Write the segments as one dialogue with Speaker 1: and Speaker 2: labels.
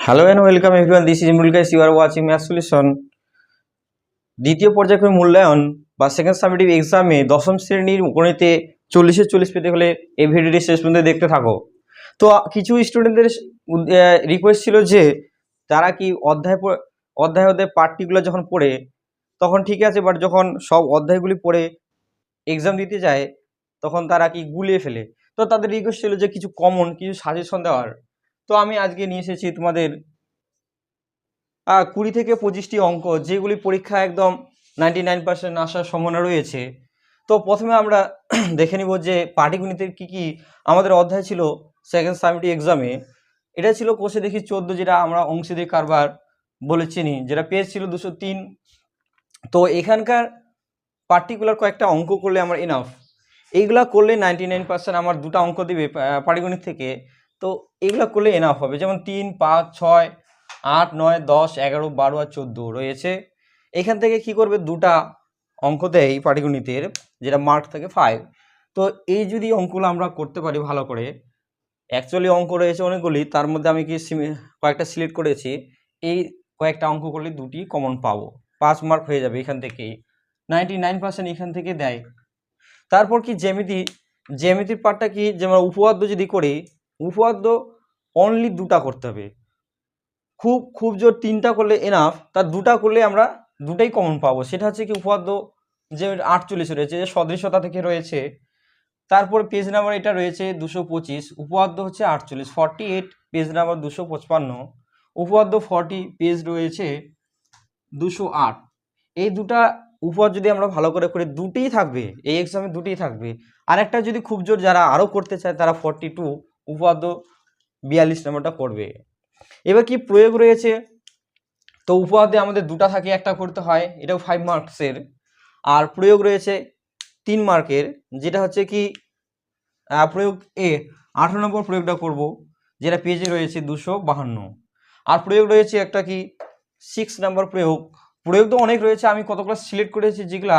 Speaker 1: Hello and welcome everyone this is Imrul guys you are watching math solution দ্বিতীয় পর্যায়ক্রমিক মূল্যায়ন বা second সাবমিটিভ এক্সামে দশম শ্রেণির গণিতে চল্লিশে চল্লিশ পেতে হলে এই ভিডিওটি শেষ পর্যন্ত দেখতে থাকো। তো, কিছু স্টুডেন্টদের রিকোয়েস্ট ছিল যে, তারা কি অধ্যায় অধ্যায় অধ্যায় পার্টগুলো যখন পড়ে, তখন ঠিক আছে বাট যখন সব অধ্যায়গুলি পড়ে এক্সাম দিতে যায়, তখন তারা কি গুলিয়ে ফেলে? তো, তাদের রিকোয়েস্ট ছিল যে কিছু কমন কিছু সাজেশন দেওয়ার। তো আমি আজকে নিয়ে এসেছি তোমাদের কুড়ি থেকে পঁচিশটি অঙ্ক, যেগুলি পরীক্ষা একদম নাইনটি নাইন পার্সেন্ট আসার সম্ভাবনা রয়েছে। তো প্রথমে আমরা দেখে নিব যে পাটিগণিতের কী কী আমাদের অধ্যায় ছিল সেকেন্ড সামিটি এক্সামে এটা ছিল কোষে দেখি চোদ্দ, যেটা আমরা অংশীদারি কারবার বলে চিনি, যেটা পেজ ছিল দুশো তিন। তো এখানকার পার্টিকুলার কয়েকটা অঙ্ক করলে আমার এনাফ এইগুলা করলে নাইনটি নাইন পার্সেন্ট আমার দুটা অঙ্ক দেবে পাটিগণিত থেকে। তো এগুলো করলে এনাফ হবে। যেমন তিন, পাঁচ, ছয়, আট, নয়, দশ, এগারো, বারো আর চোদ্দ রয়েছে। এখান থেকে কি করবে? দুটা অঙ্ক দেয় পাটিগণিতের, যেটা মার্ক থাকে ফাইভ তো এই যদি অঙ্কগুলো আমরা করতে পারি ভালো করে অ্যাকচুয়ালি অঙ্ক রয়েছে অনেকগুলি, তার মধ্যে আমি কি কয়েকটা সিলেক্ট করেছি, এই কয়েকটা অঙ্ক করলে দুটি কমন পাবো। পাঁচ মার্ক হয়ে যাবে এখান থেকেই নাইনটি নাইন পার্সেন্ট এখান থেকে দেয়। তারপর কি জ্যামিতি, জ্যামিতির পার্টটা কি? যেমন উপপাদ্য যদি করি উপপাদ্য অনলি দুটা করতে হবে। খুব খুব জোর তিনটা করলে এনাফ তার দুটা করলে আমরা দুটাই কমন পাবো। সেটা হচ্ছে কি উপপাদ্য যে আটচল্লিশ রয়েছে, যে সদৃশতা থেকে রয়েছে, তারপর পেজ নাম্বার এটা রয়েছে দুশো পঁচিশ, উপপাদ্য হচ্ছে আটচল্লিশ ফর্টি এইট পেজ নাম্বার দুশো পঁচপান্ন, উপপাদ্য ফর্টি পেজ রয়েছে দুশো আট। এই দুটা উপপাদ্য যদি আমরা ভালো করে করে, দুটিই থাকবে, এই এক্সামে দুটিই থাকবে। আর একটা যদি খুব জোর যারা আরও করতে চায়, তারা ফর্টি টু উপপাদ্য বিয়াল্লিশ নম্বরটা করবে এবার কি প্রয়োগ রয়েছে? তো উপপাদ্যে আমাদের দুটা থাকে, একটা করতে হয়, এটাও ফাইভ মার্কসের আর প্রয়োগ রয়েছে তিন মার্কের যেটা হচ্ছে কি প্রয়োগ এ আঠারো নম্বর প্রয়োগটা করব, যেটা পেজে রয়েছে দুশো বাহান্ন। আর প্রয়োগ রয়েছে একটা কি সিক্স নাম্বার প্রয়োগ। প্রয়োগ তো অনেক রয়েছে, আমি কতগুলো সিলেক্ট করেছি যেগুলা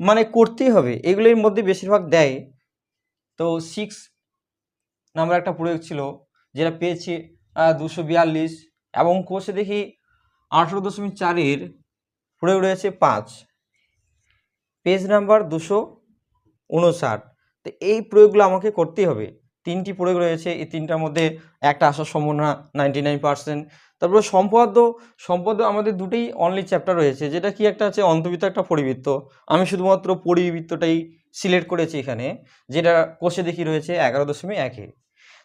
Speaker 1: মানে করতেই হবে, এগুলোর মধ্যে বেশিরভাগ দেয়। তো সিক্স নাম্বার একটা প্রয়োগ ছিল, যেটা পেয়েছি দুশো বিয়াল্লিশ এবং কোষে দেখি আঠেরো দশমিক চারের প্রয়োগ রয়েছে পাঁচ। পেজ নাম্বার দুশো উনষাট। তো এই প্রয়োগগুলো আমাকে করতেই হবে। তিনটি প্রয়োগ রয়েছে, এই তিনটার মধ্যে একটা আসার সম্ভাবনা নাইনটি নাইন পার্সেন্ট তারপরে সম্পদ সম্পদ আমাদের দুটোই অনলি চ্যাপ্টার রয়েছে, যেটা কি একটা আছে অন্তর্বৃত্ত একটা পরিবৃত্ত। আমি শুধুমাত্র পরিবৃত্তটাই সিলেক্ট করেছি এখানে, যেটা কোষে দেখি রয়েছে এগারো দশমিক একে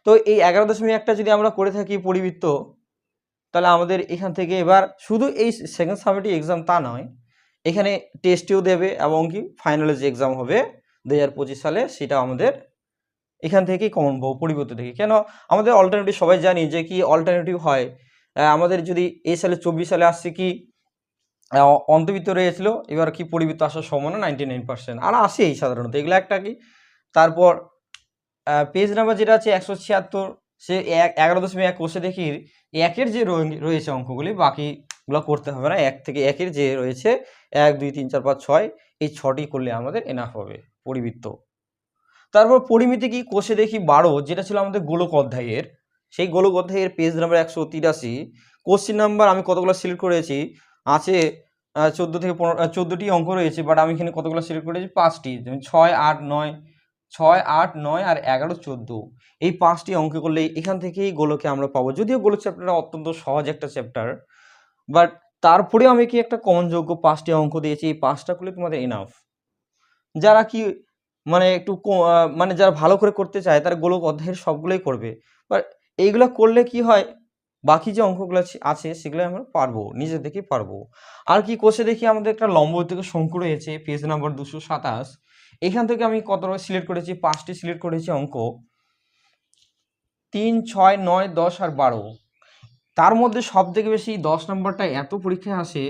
Speaker 1: তো এই এগারো দশমিক একটা যদি আমরা করে থাকি পরিবৃত্ত, তাহলে আমাদের এখান থেকে এবার শুধু এই সেকেন্ড সামিটি এক্সাম তা নয়, এখানে টেস্টেও দেবে এবং কি ফাইনালে যে এক্সাম হবে দু হাজার পঁচিশ সালে সেটা আমাদের এখান থেকেই কমন পাবো পরিবর্তন থেকে। কেন? আমাদের অল্টারনেটিভ সবাই জানি যে কি অল্টারনেটিভ হয়। আমাদের যদি এই সালে চব্বিশ সালে আসছে কি অন্তর্বৃত্ত রয়েছিল, এবার কি পরিবৃত্ত আসার সম্ভাবনা নাইনটি নাইন পার্সেন্ট আর আসেই সাধারণত। এগুলো একটা কি? তারপর পেজ নাম্বার যেটা আছে একশো ছিয়াত্তর, সে এগারো দশমিক এক কোষে দেখি একের যে রয়ে- রয়েছে অঙ্কগুলি, বাকিগুলো করতে হবে না। এক থেকে একের যে রয়েছে, এক, দুই, তিন, চার, পাঁচ, ছয়, এই ছটি করলে আমাদের এনাফ হবে পরিবৃত্ত। তারপর পরিমিতি কি? কোষে দেখি বারো, যেটা ছিল আমাদের গোলক অধ্যায়ের। সেই গোলক অধ্যায়ের পেজ নাম্বার একশো তিরাশি। কোশ্চিন নাম্বার আমি কতগুলো সিলেক্ট করেছি? আছে চোদ্দ থেকে পনেরো চোদ্দোটি অঙ্ক রয়েছে বাট আমি এখানে কতগুলো সিলেক্ট করেছি? পাঁচটি। যেমন ছয়, আট, নয় ছয়, আট, নয় আর এগারো, চোদ্দ। এই পাঁচটি অঙ্ক করলে এখান থেকেই গোলকে আমরা পাবো। যদিও গোলক চ্যাপ্টারটা অত্যন্ত সহজ একটা চ্যাপ্টার বাট তারপরে আমি কি একটা কমনযোগ্য পাঁচটি অঙ্ক দিয়েছি? এই পাঁচটা করলে তোমাদের এনাফ যারা কি মানে একটু মানে যারা ভালো করে করতে চায়, তারা গোলক অধ্যায়ের সবগুলোই করবে। বাট এইগুলো করলে কি হয়? বাকি যে অঙ্কগুলো আছে- সেগুলো আমরা পারব নিজে থেকে পারব। আর কি কোষে দেখি আমাদের একটা লম্ব থেকে শঙ্কু রয়েছে পেজ নাম্বার দুশো সাতাশ। এখান থেকে আমি কতটা সিলেক্ট করেছি? পাঁচটি সিলেক্ট করেছি অঙ্ক। তিন, ছয়, নয়, দশ আর বারো। তার মধ্যে সব থেকে বেশি দশ নম্বরটা এত পরীক্ষায় আসে,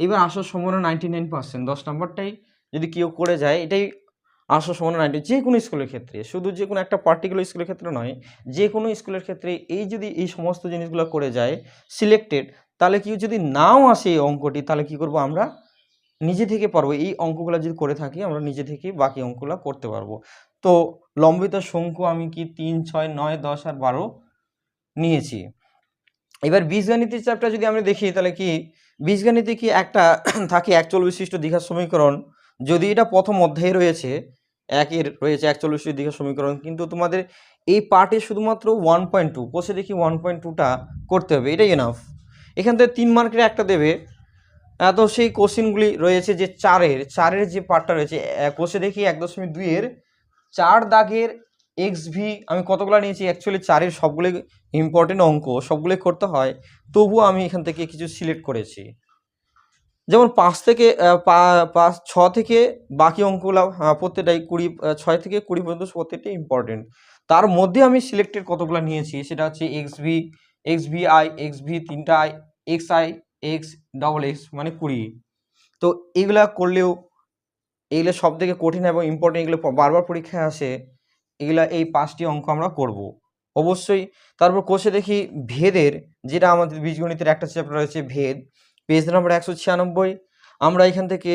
Speaker 1: এবার আসার সম্ভাবনা নাইনটি নাইন পার্সেন্ট দশ নম্বরটাই যদি কেউ করে যায়, এটাই আসার সম্ভাবনা নাইনটি যে কোনো স্কুলের ক্ষেত্রে, শুধু যে কোনো একটা পার্টিকুলার স্কুলের ক্ষেত্রে নয়, যে কোনো স্কুলের ক্ষেত্রে এই যদি এই সমস্ত জিনিসগুলো করে যায় সিলেক্টেড তাহলে কেউ যদি নাও আসে এই অঙ্কটি, তাহলে কি করব আমরা? নিজে থেকে পারব। এই অঙ্কগুলো যদি করে থাকি, আমরা নিজে থেকে বাকি অঙ্কগুলো করতে পারব। তো লম্বিত শঙ্কু আমি কি তিন, ছয়, নয়, দশ আর বারো নিয়েছি। এবার বীজগণিতের চ্যাপ্টার যদি আমরা দেখি, তাহলে কি বীজগণিতে কি একটা থাকে একচল বিশিষ্ট দীঘার সমীকরণ? যদি এটা প্রথম অধ্যায়ে রয়েছে, একের রয়েছে একচল বিশিষ্ট দীঘার সমীকরণ, কিন্তু তোমাদের এই পার্টে শুধুমাত্র ওয়ান পয়েন্ট টু কোষে দেখি ওয়ান পয়েন্ট টুটা করতে হবে, এটাই এনাফ এখান থেকে তিন মার্কের একটা দেবে তো সেই কোশ্চেনগুলি রয়েছে যে চারের চারের যে পার্টটা রয়েছে কোষে দেখি এক দশমিক দুইয়ের চার দাগের এক্স ভি আমি কতগুলো নিয়েছি? অ্যাকচুয়ালি চারের সবগুলো ইম্পর্টেন্ট অঙ্ক, সবগুলো করতে হয়। তবুও আমি এখান থেকে কিছু সিলেক্ট করেছি। যেমন পাঁচ থেকে পাঁচ, ছ থেকে বাকি অঙ্কগুলো প্রত্যেকটাই কুড়ি ছয় থেকে কুড়ি পর্যন্ত প্রত্যেকটাই ইম্পর্টেন্ট তার মধ্যে আমি সিলেক্টেড কতগুলো নিয়েছি? সেটা হচ্ছে X V X V I X V তিনটা I X I X double X মানে কুড়ি। তো এগুলা করলেও এগুলো সব থেকে কঠিন এবং ইম্পর্টেন্ট এগুলো বারবার পরীক্ষায় আসে এগুলা এই পাঁচটি অঙ্ক আমরা করব। অবশ্যই তারপর কোষে দেখি ভেদের, যেটা আমাদের বীজগণিতের একটা চ্যাপ্টার রয়েছে ভেদ। পেজ নাম্বার একশো ছিয়ানব্বই। আমরা এখান থেকে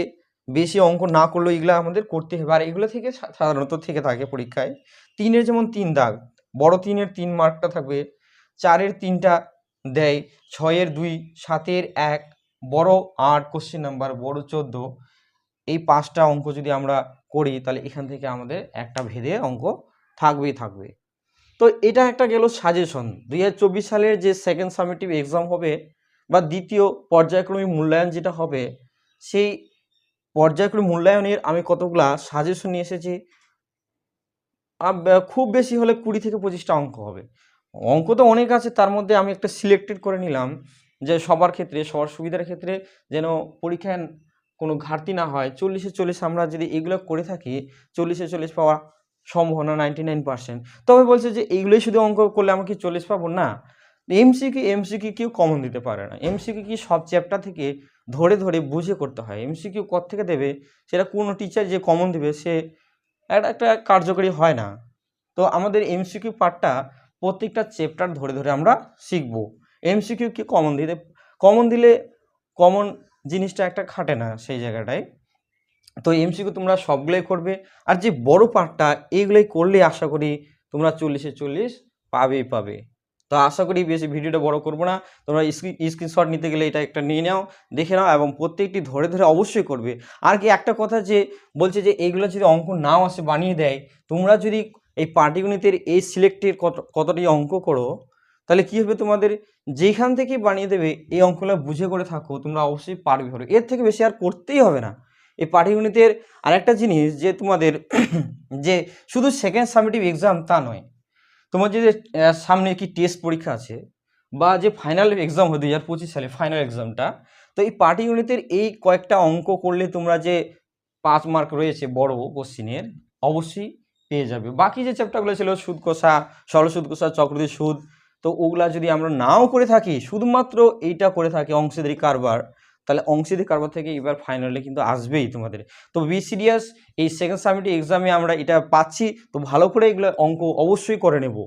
Speaker 1: বেশি অঙ্ক না করলেও এগুলো আমাদের করতে হবে। আর এগুলো থেকে সাধারণত থেকে থাকে পরীক্ষায়। তিনের যেমন তিন দাগ, বড় তিনের তিন মার্কটা থাকবে, চারের তিনটা দেয়। ছয়ের দুই, সাতের এক, বড় আট কোশ্চেন নাম্বার বড় চোদ্দ। এই পাঁচটা অঙ্ক যদি আমরা করি, তাহলে এখান থেকে আমাদের একটা ভেদে অঙ্ক থাকবেই থাকবে। তো এটা একটা গেল সাজেশন দুই হাজার চব্বিশ সালের যে সেকেন্ড সামেটিভ এক্সাম হবে বা দ্বিতীয় পর্যায়ক্রমিক মূল্যায়ন যেটা হবে, সেই পর্যায়ক্রমিক মূল্যায়নের আমি কতগুলা সাজেশন নিয়ে এসেছি? খুব বেশি হলে কুড়ি থেকে পঁচিশটা অঙ্ক হবে। অঙ্ক তো অনেক আছে, তার মধ্যে আমি একটা সিলেক্টেড করে নিলাম যে সবার ক্ষেত্রে, সবার সুবিধার ক্ষেত্রে যেন পরীক্ষায় কোনো ঘাটতি না হয়। চল্লিশে চল্লিশ আমরা যদি এগুলো করে থাকি, চল্লিশে চল্লিশ পাওয়া সম্ভাবনা নাইনটি নাইন পার্সেন্ট তবে বলছে যে এইগুলোই শুধু অঙ্ক করলে আমাকে চল্লিশ পাবো? না। এমসিকিউ এমসিকিউ কেউ কমন দিতে পারে না। এমসিকিউ কি সব চ্যাপ্টার থেকে ধরে ধরে বুঝে করতে হয়। এমসিকিউ কত থেকে দেবে? সেটা কোনো টিচার যে কমন দেবে, সে একটা একটা কার্যকরী হয় না। তো আমাদের এমসিকিউ পার্টটা প্রত্যেকটা চ্যাপ্টার ধরে ধরে আমরা শিখব। এমসিকিউ কি কমন দিতে কমন দিলে কমন জিনিসটা একটা খাটে না সেই জায়গাটায়। তো এমসিকিউ তোমরা সবগুলোই করবে। আর যে বড় পার্টটা এইগুলোই করলে আশা করি তোমরা চল্লিশে চল্লিশ পাবেই পাবে। তো আশা করি বেশি ভিডিওটা বড় করব না। তোমরা স্ক্রিনশট নিতে গেলে এটা একটা নিয়ে নাও, দেখে নাও এবং প্রত্যেকটি ধরে ধরে অবশ্যই করবে। আর কি একটা কথা যে, বলছে যে এইগুলো যদি অঙ্ক নাও আসে বানিয়ে দেয়, তোমরা যদি এই পাটিগণিতের এই সিলেক্টের কত, কতটি অঙ্ক করো, তাহলে কি হবে তোমাদের? যেখান থেকে বানিয়ে দেবে, এই অঙ্কগুলো বুঝে করে থাকো, তোমরা অবশ্যই পারবে হবে এর থেকে বেশি আর করতেই হবে না। এই পাটিগণিতের আরেকটা জিনিস যে তোমাদের, যে শুধু সেকেন্ড সামেটিভ এক্সাম তা নয়, তোমার যে সামনে কি টেস্ট পরীক্ষা আছে, বা যে ফাইনাল এক্সাম হয় দুই হাজার পঁচিশ সালে ফাইনাল এক্সামটা তো এই পাটিগণিতের এই কয়েকটা অঙ্ক করলে তোমরা যে পাঁচ মার্ক রয়েছে বড় কোশ্চিনের অবশ্যই পেয়ে যাবে। বাকি যে চ্যাপ্টারগুলো ছিল সুদ কষা, সরল সুদ কষা, চক্রবৃদ্ধি সুদ, তো ওগুলা যদি আমরা নাও করে থাকি, শুধুমাত্র এইটা করে থাকি অংশীদারি কারবার, তাহলে অংশীদারি কারবার থেকে এবার ফাইনালে কিন্তু আসবেই তোমাদের। তো বি সিরিয়াস এই সেকেন্ড সামিটি এক্সামে আমরা এটা পাচ্ছি, তো ভালো করে এগুলো অঙ্ক অবশ্যই করে নেব।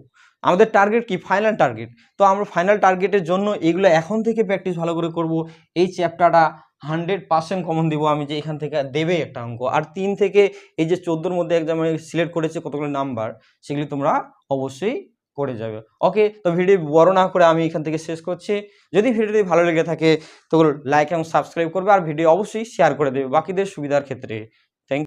Speaker 1: আমাদের টার্গেট কি? ফাইনাল টার্গেট তো আমরা ফাইনাল টার্গেটের জন্য এগুলো এখন থেকে প্র্যাকটিস ভালো করে করব। এই চ্যাপ্টারটা হান্ড্রেড পার্সেন্ট কমন দেবো আমি যে এখান থেকে দেবে একটা অঙ্ক। আর তিন থেকে এই যে চোদ্দোর মধ্যে এক্সামে সিলেক্ট করেছে কতগুলো নাম্বার সেগুলি তোমরা অবশ্যই করে যাবে। ওকে তো ভিডিও বড় না করে আমি এখান থেকে শেষ করছি। যদি ভিডিওটি ভালো লেগে থাকে, তো লাইক এবং সাবস্ক্রাইব করবে, আর ভিডিও অবশ্যই শেয়ার করে দেবে বাকিদের সুবিধার ক্ষেত্রে।